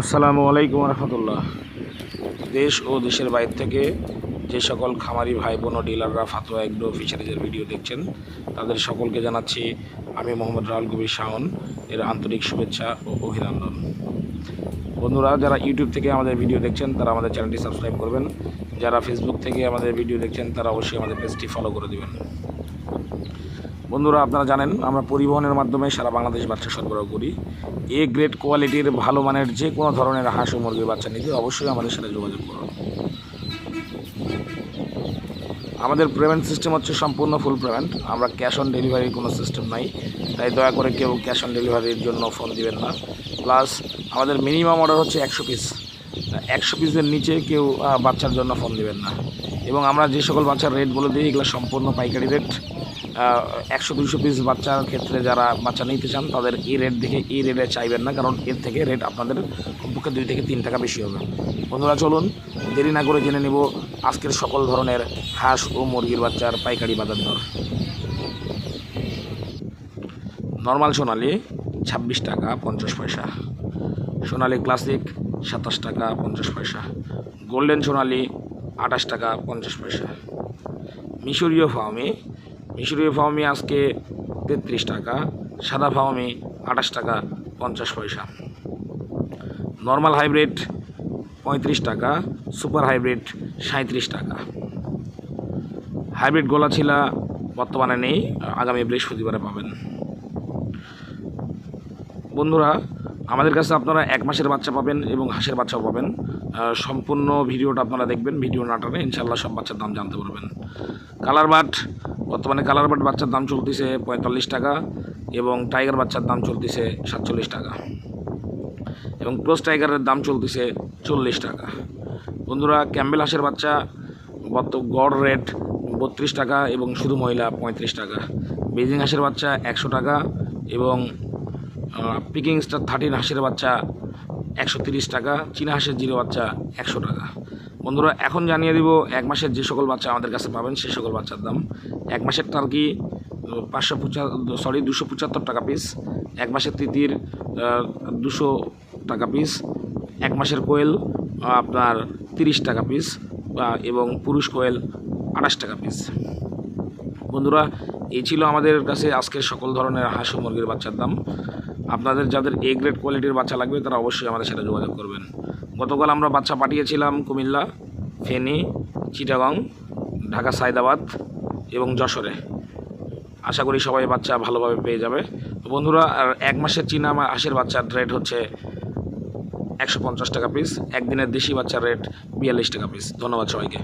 আসসালামু আলাইকুম রহমতুল্লাহ। দেশ ও দেশের বাইরে থেকে যে সকল খামারি ভাই বোন ডিলাররা ফাতোয়া এগ্রো ফিশারিজের ভিডিও দেখছেন, তাদের সকলকে জানাচ্ছি আমি মোহাম্মদ রাহুল কবির শাওন, এর আন্তরিক শুভেচ্ছা ও অভিনন্দন। বন্ধুরা, যারা ইউটিউব থেকে আমাদের ভিডিও দেখছেন, তারা আমাদের চ্যানেলটি সাবস্ক্রাইব করবেন। যারা ফেসবুক থেকে আমাদের ভিডিও দেখছেন, তারা অবশ্যই আমাদের পেজটি ফলো করে দেবেন। বন্ধুরা, আপনারা জানেন, আমরা পরিবহনের মাধ্যমে সারা বাংলাদেশ বাচ্চা সরবরাহ করি। এ গ্রেড কোয়ালিটির ভালো মানের যে কোনো ধরনের হাঁস ও মুরগির বাচ্চা নিতে অবশ্যই আমাদের সাথে যোগাযোগ করুন। আমাদের পেমেন্ট সিস্টেম হচ্ছে সম্পূর্ণ ফুল পেমেন্ট আমরা ক্যাশ অন ডেলিভারির কোনো সিস্টেম নাই। তাই দয়া করে কেউ ক্যাশ অন ডেলিভারির জন্য ফোন দিবেন না। প্লাস আমাদের মিনিমাম অর্ডার হচ্ছে একশো পিস একশো পিসের নিচে কেউ বাচ্চার জন্য ফোন দিবেন না। এবং আমরা যে সকল বাচ্চার রেট বলে দিই, এগুলো সম্পূর্ণ পাইকারি রেট একশো দুশো পিস বাচ্চার ক্ষেত্রে যারা বাচ্চা নিতে চান, তাদের এই রেট দেখে এই রেটে চাইবেন না, কারণ এর থেকে রেট আপনাদের কমপক্ষে দুই থেকে তিন টাকা বেশি হবে। বন্ধুরা, চলুন, দেরি না করে জেনে নিব আজকের সকল ধরনের হাঁস ও মুরগির বাচ্চার পাইকারি বাজার দর। নর্মাল সোনালি, ছাব্বিশ টাকা পঞ্চাশ পয়সা। সোনালি ক্লাসিক, সাতাশ টাকা পঞ্চাশ পয়সা। গোল্ডেন সোনালি, আঠাশ টাকা পঞ্চাশ পয়সা। মিশরীয় ফার্মে মিশরীয় ফার্মে আজকে তেত্রিশ টাকা, সাদা ফার্মে আঠাশ টাকা, পঞ্চাশ পয়সা। নর্মাল হাইব্রিড পঁয়ত্রিশ টাকা, সুপার হাইব্রিড সাঁত্রিশ টাকা। হাইব্রিড গোলাছিলা বর্তমানে নেই, আগামী বৃহস্পতিবারে পাবেন। বন্ধুরা আমাদের কাছে আপনারা এক মাসের বাচ্চা পাবেন এবং হাঁসের বাচ্চাও পাবেন। সম্পূর্ণ ভিডিওটা আপনারা দেখবেন, ভিডিও নাটানে ইনশাল্লাহ সব বাচ্চার দাম জানতে পারবেন। কালার বাট, বর্তমানে কালার বাট বাচ্চার দাম চলতেছে পঁয়তাল্লিশ টাকা এবং টাইগার বাচ্চার দাম চলতেছে সাতচল্লিশ টাকা এবং ক্রস টাইগারের দাম চলতেছে চল্লিশ টাকা। বন্ধুরা, ক্যাম্বেল হাঁসের বাচ্চা বর্ত গড় রেট বত্রিশ টাকা এবং শুধু মহিলা পঁয়ত্রিশ টাকা। বেজিং হাঁসের বাচ্চা একশো টাকা এবং পিকিং স্টার থার্টিন হাঁসের বাচ্চা একশো তিরিশ টাকা, চীনা হাঁসের জিরো বাচ্চা একশো টাকা। বন্ধুরা, এখন জানিয়ে দিব এক মাসের যে সকল বাচ্চা আমাদের কাছে পাবেন, সে সকল বাচ্চার দাম। এক মাসের টার্কি পাঁচশো পঁচা সরি দুশো পঁচাত্তর টাকা পিস এক মাসের তিতির দুশো টাকা পিস এক মাসের কোয়েল আপনার তিরিশ টাকা পিস এবং পুরুষ কোয়েল আঠাশ টাকা পিস বন্ধুরা এই ছিল আমাদের কাছে আজকের সকল ধরনের হাঁস ও মুরগির বাচ্চার দাম। আপনাদের যাদের এ গ্রেড কোয়ালিটির বাচ্চা লাগবে, তারা অবশ্যই আমাদের সাথে যোগাযোগ করবেন। গতকাল আমরা বাচ্চা পাঠিয়েছিলাম কুমিল্লা, ফেনী, চিটাগং, ঢাকা, সায়দাবাদ এবং যশোরে। আশা করি সবাই বাচ্চা ভালোভাবে পেয়ে যাবে। বন্ধুরা, আর এক মাসের চীনা আমার হাঁসের বাচ্চার রেট হচ্ছে একশো পঞ্চাশ টাকা পিস একদিনের দেশি বাচ্চার রেট বিয়াল্লিশ টাকা পিস ধন্যবাদ সবাইকে।